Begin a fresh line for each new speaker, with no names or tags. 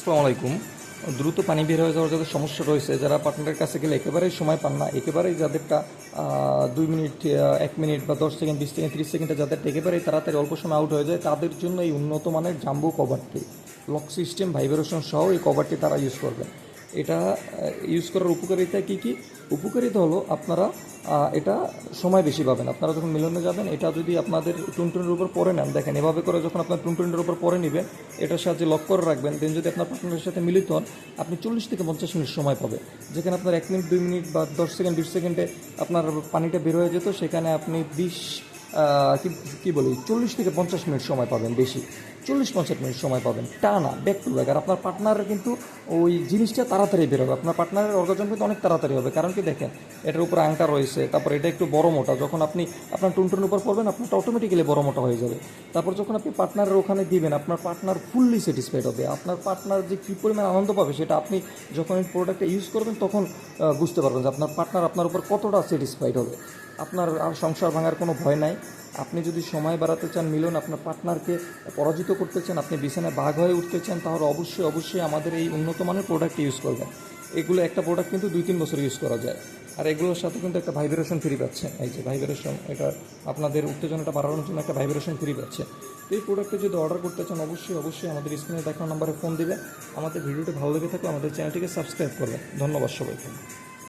আসসালামু আলাইকুম। দ্রুত পানি বের হয়ে যাওয়ার যাদের সমস্যা রয়েছে, যারা পার্টনারের কাছে গেলে একেবারেই সময় পান না, একেবারেই যাদেরটা দুই মিনিট এক মিনিট বা দশ সেকেন্ড, বিশ সেকেন্ড, ত্রিশ সেকেন্ডে যাদের একেবারেই তাড়াতাড়ি অল্প সময় আউট হয়ে যায়, তাদের জন্য এই উন্নত মানের জাম্বু কভারটি, লক সিস্টেম ভাইব্রেশন সহ এই কভারটি তারা ইউজ করবেন। এটা ইউজ করার উপকারিতা কী কী? উপকারিতা হলো আপনারা এটা সময় বেশি পাবেন। আপনারা যখন মিলনে যাবেন, এটা যদি আপনাদের টুনটুনের উপর পরে নেন, দেখেন এভাবে করে যখন আপনার টুনটুনের উপর পরে নেবেন, এটার সাহায্যে লক করে রাখবেন দেন যদি আপনার পার্টনারের সাথে মিলিত হন, আপনি চল্লিশ থেকে পঞ্চাশ মিনিট সময় পাবেন। যেখানে আপনার এক মিনিট, দুই মিনিট বা দশ সেকেন্ড, বিশ সেকেন্ডে আপনার পানিটা বের হয়ে যেত, সেখানে আপনি বিশ কি কী বলি? চল্লিশ থেকে পঞ্চাশ মিনিট সময় পাবেন বেশি। চল্লিশ পঞ্চাশ মিনিট সময় পাবেন। টানা ব্যাক টু ব্যাক আর আপনার পার্টনারের কিন্তু ওই জিনিসটা তাড়াতাড়ি বেরোবে আপনার পার্টনারের অর্গাজন কিন্তু অনেক তাড়াতাড়ি হবে। কারণ কি দেখেন, এটার উপর আংটা রয়েছে, তারপর এটা একটু বড় মোটা। যখন আপনি আপনার টুনটুন উপর পড়বেন, আপনারটা অটোমেটিক্যালি বড় মোটা হয়ে যাবে। তারপর যখন আপনি পার্টনারের ওখানে দিবেন, আপনার পার্টনার ফুললি স্যাটিসফাইড হবে। আপনার পার্টনার যে কী পরিমাণ আনন্দ পাবে সেটা আপনি যখন প্রোডাক্টটা ইউজ করবেন, তখন বুঝতে পারবেন যে আপনার পার্টনার আপনার উপর কতটা স্যাটিসফাইড হবে। আপনার আর সংসার ভাঙার কোনো ভয় নাই। আপনি যদি সময় বাড়াতে চান, মিলন আপনার পার্টনারকে পরাজিত করতে চান, আপনি বিছানায় বাঘ হয়ে উঠতে চান, তাহলে অবশ্যই অবশ্যই আমাদের এই উন্নত মানের প্রোডাক্ট ইউজ করবেন। এগুলো একটা প্রোডাক্ট কিন্তু দুই তিন বছর ইউজ করা যায়। আর এগুলোর সাথে কিন্তু একটা ভাইব্রেশন ফ্রি পাচ্ছেন এই যে ভাইব্রেশন এটা আপনাদের উত্তেজনাটা বাড়ানোর জন্য একটা ভাইব্রেশন ফ্রি পাচ্ছে। তো এই প্রোডাক্টটা যদি অর্ডার করতে চান, অবশ্যই অবশ্যই আমাদের স্ক্রিনে দেখানো নাম্বারে ফোন দিবেন। আমাদের ভিডিওটি ভালো লেগে থাকলে আমাদের চ্যানেলটিকে সাবস্ক্রাইব করবেন। ধন্যবাদ সবাইকে।